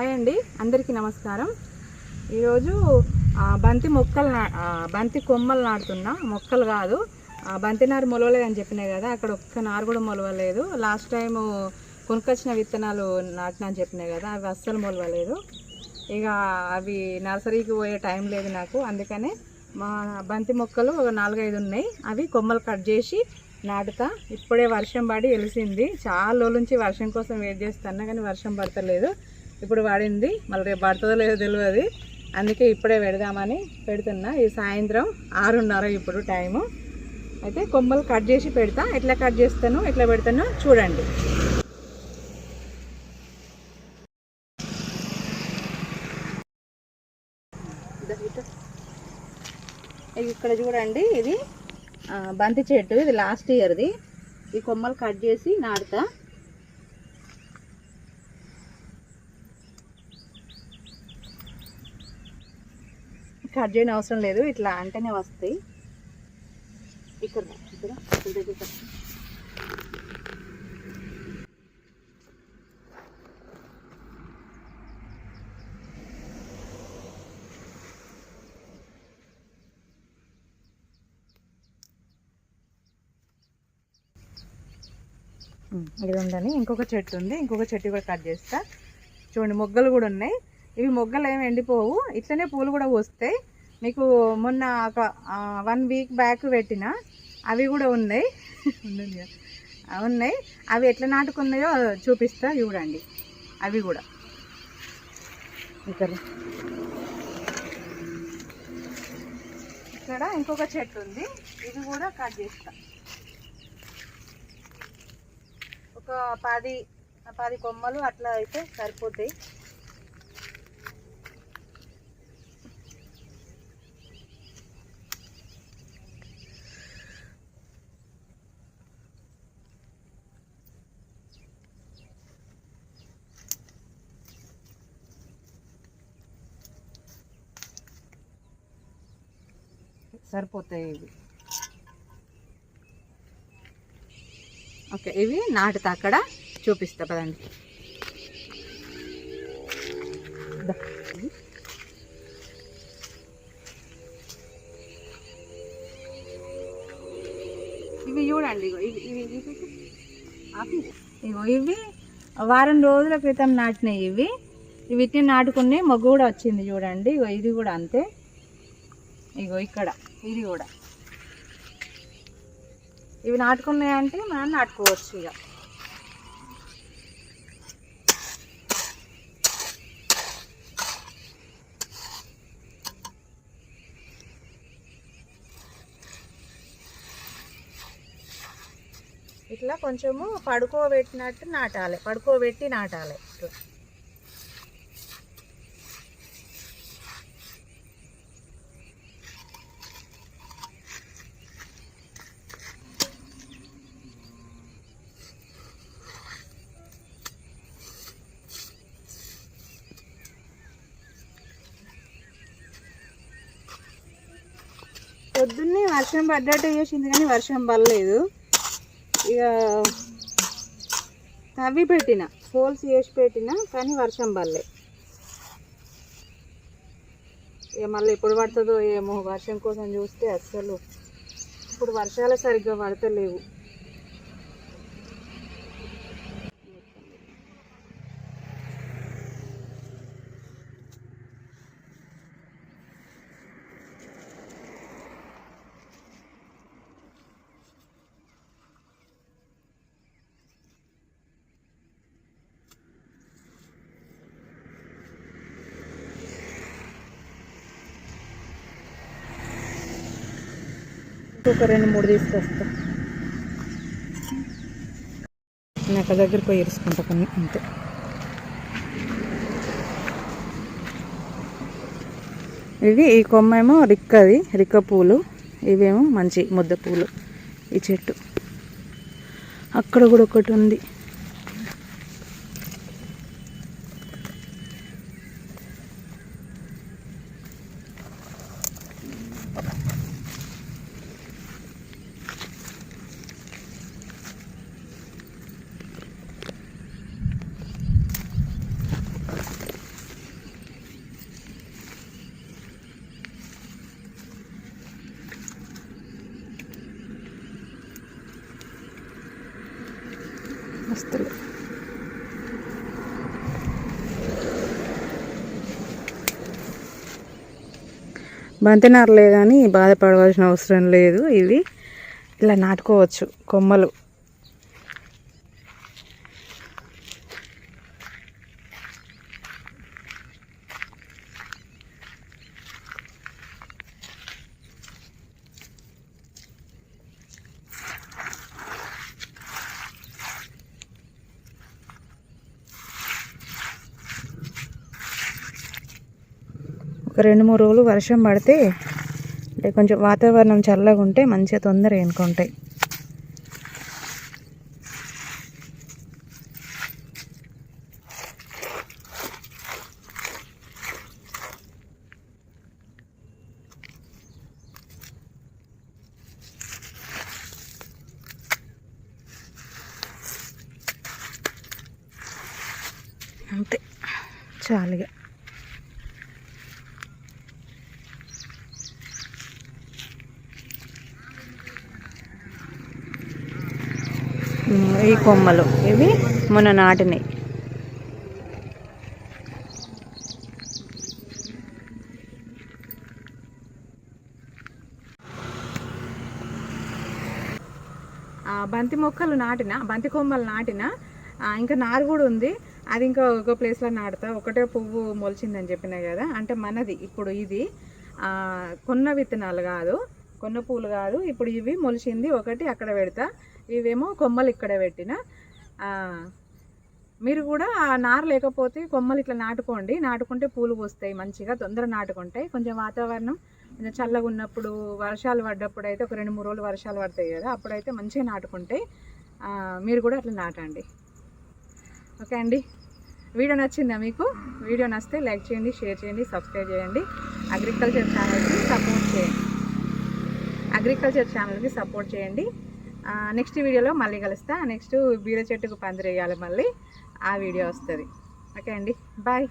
Hi అండి అందరికీ నమస్కారం. ఈరోజు బంతి మొక్కలు నా బంతి కొమ్మలు నాటుతున్నా. మొక్కలు కాదు బంతి నారు మొలవలేదు అని చెప్పినాయి కదా అక్కడ ఒక్క నారు కూడా మొలవలేదు. లాస్ట్ టైం కొనుక్కొచ్చిన విత్తనాలు నాటినా అని చెప్పినాయి కదా అవి అస్సలు మొలవలేదు. ఇక అవి నర్సరీకి పోయే టైం లేదు నాకు అందుకనే మా బంతి మొక్కలు ఒక నాలుగైదు ఉన్నాయి. అవి కొమ్మలు కట్ చేసి నాటుతా. ఇప్పుడే వర్షం పడి వెలిసింది. చాలా రోజుల నుంచి వర్షం కోసం వెయిట్ చేస్తున్నా కానీ వర్షం పడతలేదు. ఇప్పుడు పడింది మళ్ళీ రేపు పడుతుందో లేదో తెలియదు అందుకే ఇప్పుడే పెడదామని పెడుతున్నా. ఈ సాయంత్రం ఆరున్నర ఇప్పుడు టైము అయితే కొమ్మలు కట్ చేసి పెడతా. ఎట్లా కట్ చేస్తాను ఎట్లా పెడతానో చూడండి. ఇక్కడ చూడండి. ఇది బంతి చెట్టు. ఇది లాస్ట్ ఇయర్ది ఈ కొమ్మలు కట్ చేసి నాడుతా కట్ చేయని అవసరం లేదు. ఇట్లా అంటేనే వస్తాయి. ఇక్కడ ఇక్కడ ఇది ఉందని ఇంకొక చెట్టు ఉంది. ఇంకొక చెట్టు కూడా కట్ చేస్తా. చూడండి మొగ్గలు కూడా ఉన్నాయి. ఇవి మొగ్గలు ఏమి ఎండిపోవు. ఇట్లనే పూలు కూడా వస్తాయి మీకు మొన్న ఒక వన్ వీక్ బ్యాక్ పెట్టిన అవి కూడా ఉన్నాయి. ఉన్నాయి. అవి ఎట్లా నాటుకున్నాయో చూపిస్తా చూడండి. అవి కూడా. ఇక్కడ. ఇక్కడ ఇంకొక చెట్టు ఉంది. ఇది కూడా కట్ చేస్తా. ఒక పది పది కొమ్మలు అట్లా అయితే సరిపోతాయి. సరిపోతాయి ఇవి. ఓకే ఇవి నాటుతా అక్కడ. చూపిస్తా పదండి. ఇవి చూడండి ఇగో ఇవి ఇవి ఇవి ఇగో ఇవి వారం రోజుల క్రితం నాటినాయి ఇవి. ఇవి నాటుకుని నాటుకున్నాయి మొగ్గు కూడా వచ్చింది చూడండి. ఇగో ఇది కూడా అంతే. ఇగో ఇక్కడ ఇది కూడా. ఇవి నాటుకున్నాయంటే మనం నాటుకోవచ్చు ఇక ఇట్లా కొంచెము పడుకోబెట్టినట్టు నాటాలి పడుకోబెట్టి నాటాలి ఇట్లా. పొద్దున్నే వర్షం పడ్డట్టు చేసింది కానీ వర్షం పడలేదు. ఇక తవ్వి పెట్టిన హోల్స్ వేసి పెట్టిన కానీ వర్షం పడలే. ఇక మళ్ళీ ఎప్పుడు పడుతుందో ఏమో వర్షం కోసం చూస్తే అస్సలు. ఇప్పుడు వర్షాలు సరిగ్గా పడతలేవు. ఇంకొక రెండు మూడు తీసుకొస్తా. నేను అక్కడ దగ్గర పోయి ఇరుసుకుంటా కొన్ని అంతే. ఇవి ఈ కొమ్మ ఏమో రిక్కది రిక్క పూలు. ఇవేమో మంచి ముద్ద పూలు. ఈ చెట్టు. అక్కడ కూడా ఒకటి ఉంది. వస్తలే బంతినారలే కానీ బాధపడవలసిన అవసరం లేదు. ఇవి ఇలా నాటుకోవచ్చు కొమ్మలు. ఒక రెండు మూడు రోజులు వర్షం పడితే అంటే కొంచెం వాతావరణం చల్లగా ఉంటే మంచిగా తొందర ఎన్నుకుంటాయి. అంతే. చాలుగా ఈ కొమ్మలు. ఇవి మొన్న నాటినాయి. బంతి మొక్కలు నాటిన బంతి కొమ్మలు నాటిన ఇంకా నారు కూడా ఉంది. అది ఇంకా ఒక ప్లేస్లో నాటుతా. ఒకటే పువ్వు మొలిచిందని చెప్పినా కదా. అంటే మనది ఇప్పుడు ఇది. కొన్న విత్తనాలు కాదు కొన్న పూలు కాదు. ఇప్పుడు ఇవి మొలిచింది ఒకటి అక్కడ పెడతా. ఇవేమో కొమ్మలు ఇక్కడ పెట్టిన. మీరు కూడా ఆ నారు లేకపోతే కొమ్మలు ఇట్లా నాటుకోండి. నాటుకుంటే పూలు పూస్తాయి మంచిగా తొందర నాటుకుంటాయి. కొంచెం వాతావరణం కొంచెం చల్లగా ఉన్నప్పుడు వర్షాలు పడ్డప్పుడు అయితే ఒక రెండు మూడు రోజులు వర్షాలు పడతాయి కదా అప్పుడైతే మంచిగా నాటుకుంటాయి. మీరు కూడా అట్లా నాటండి. ఓకే అండి. వీడియో నచ్చిందా మీకు? వీడియో నచ్చితే లైక్ చేయండి షేర్ చేయండి సబ్స్క్రైబ్ చేయండి. అగ్రికల్చర్ ఛానల్కి సపోర్ట్ చేయండి. అగ్రికల్చర్ ఛానల్కి సపోర్ట్ చేయండి. నెక్స్ట్ వీడియోలో మళ్ళీ కలుస్తా. నెక్స్ట్ బీర చెట్టుకు పందిరేయాలి మళ్ళీ. ఆ వీడియో వస్తుంది. ఓకే అండి. బాయ్